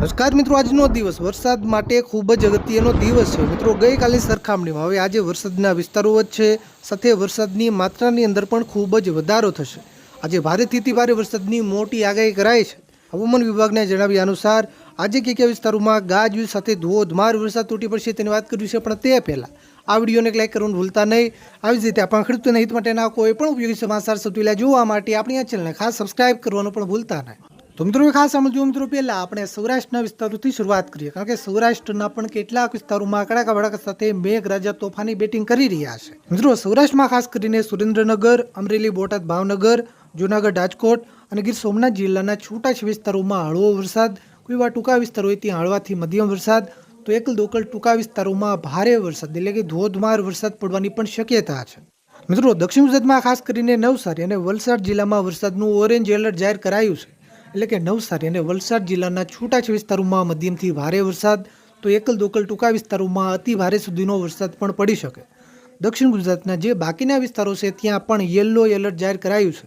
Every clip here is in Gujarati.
નમસ્કાર મિત્રો, આજનો દિવસ વરસાદ માટે ખૂબ જ અગત્યનો દિવસ છે. મિત્રો ગઈકાલની સરખામણીમાં હવે આજે વરસાદના વિસ્તારો વધશે સાથે વરસાદની માત્રાની અંદર પણ ખૂબ જ વધારો થશે. આજે ભારેથી ભારે વરસાદની મોટી આગાહી કરાઈ છે. હવામાન વિભાગને જણાવ્યા અનુસાર, આજે કયા કયા વિસ્તારોમાં ગાજવીજ સાથે ધોધમાર વરસાદ તૂટી પડશે તેની વાત કરવી છે, પણ તે પહેલાં આ વિડીયોને લાઈક કરવાનું ભૂલતા નહીં. આવી જ રીતે આપણા ખેડૂતોના હિત માટેના કોઈ પણ ઉપયોગી સમાચાર સૌથી જોવા માટે આપણી આ ચેનલને ખાસ સબસ્ક્રાઇબ કરવાનું પણ ભૂલતા નહીં. તો મિત્રો ખાસ સમજો મિત્રો પહેલા આપણે સૌરાષ્ટ્રના વિસ્તારોથી શરૂઆત કરીએ. કારણ કે સૌરાષ્ટ્રના પણ કેટલાક વિસ્તારોમાં કડાકા ભડાકા સાથે મેઘરાજા તોફાની બેટિંગ કરી રહ્યા છે. મિત્રો સૌરાષ્ટ્રમાં ખાસ કરીને સુરેન્દ્રનગર, અમરેલી, બોટાદ, ભાવનગર, જૂનાગઢ, રાજકોટ અને ગીર સોમનાથ જિલ્લાના છૂટાછવાયા વિસ્તારોમાં હળવો વરસાદ, કોઈ વાર ટૂંકા વિસ્તારો હોય ત્યાં હળવાથી મધ્યમ વરસાદ, તો એકલ દોકલ ટૂંકા વિસ્તારોમાં ભારે વરસાદ, એટલે કે ધોધમાર વરસાદ પડવાની પણ શક્યતા છે. મિત્રો દક્ષિણ ગુજરાતમાં ખાસ કરીને નવસારી અને વલસાડ જિલ્લામાં વરસાદનું ઓરેન્જ એલર્ટ જાહેર કરાયું છે. એટલે કે નવસારી અને વલસાડ જિલ્લાના છૂટાછવાયા વિસ્તારોમાં મધ્યમથી ભારે વરસાદ, તો એકલ દોકલ ટૂંકા વિસ્તારોમાં અતિ ભારે સુધીનો વરસાદ પણ પડી શકે. દક્ષિણ ગુજરાતના જે બાકીના વિસ્તારો છે, ત્યાં પણ યલો એલર્ટ જાહેર કરાયું છે.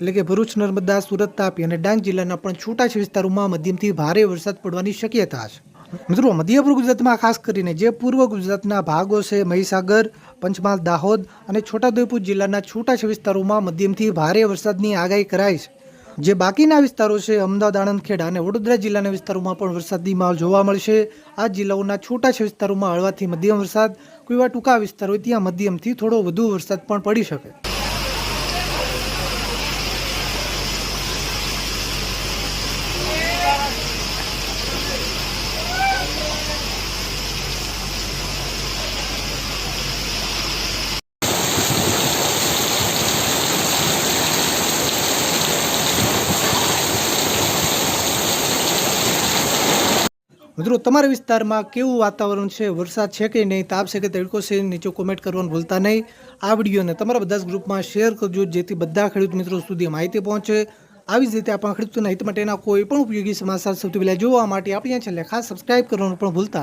એટલે કે ભરૂચ, નર્મદા, સુરત, તાપી અને ડાંગ જિલ્લાના પણ છૂટાછવાયા વિસ્તારોમાં મધ્યમથી ભારે વરસાદ પડવાની શક્યતા છે. મિત્રો મધ્ય પૂર્વ ગુજરાતમાં ખાસ કરીને જે પૂર્વ ગુજરાતના ભાગો છે, મહીસાગર, પંચમહાલ, દાહોદ અને છોટાઉદેપુર જિલ્લાના છૂટાછવાયા વિસ્તારોમાં મધ્યમથી ભારે વરસાદની આગાહી કરાઈ છે. જે બાકીના વિસ્તારો છે, અમદાવાદ આણંદ ખેડા અને વડોદરા જિલ્લાના વિસ્તારોમાં પણ વરસાદી માહોલ જોવા મળશે. આ જિલ્લાઓના છૂટા વિસ્તારોમાં હળવાથી મધ્યમ વરસાદ કોઈ એવા ટૂંકા વિસ્તાર હોય ત્યાં મધ્યમથી થોડો વધુ વરસાદ પણ પડી શકે. મિત્રો, તમારા વિસ્તારમાં કેવું વાતાવરણ છે? વરસાદ છે કે નહીં? તાપ છે કે તડકો છે? નીચે કોમેન્ટ કરવાનું ભૂલતા નહીં. આ વિડીયોને તમારા બધા જ ગ્રુપમાં શેર કરજો, જેથી બધા ખેડૂત મિત્રો સુધી માહિતી પહોંચે. આવી જ રીતે આપણા ખેડૂતોના હિત માટેના કોઈ પણ ઉપયોગી સમાચાર સૌથી પહેલાં જોવા માટે આપણે ચેનલને ખાસ સબસ્ક્રાઇબ કરવાનું પણ ભૂલતા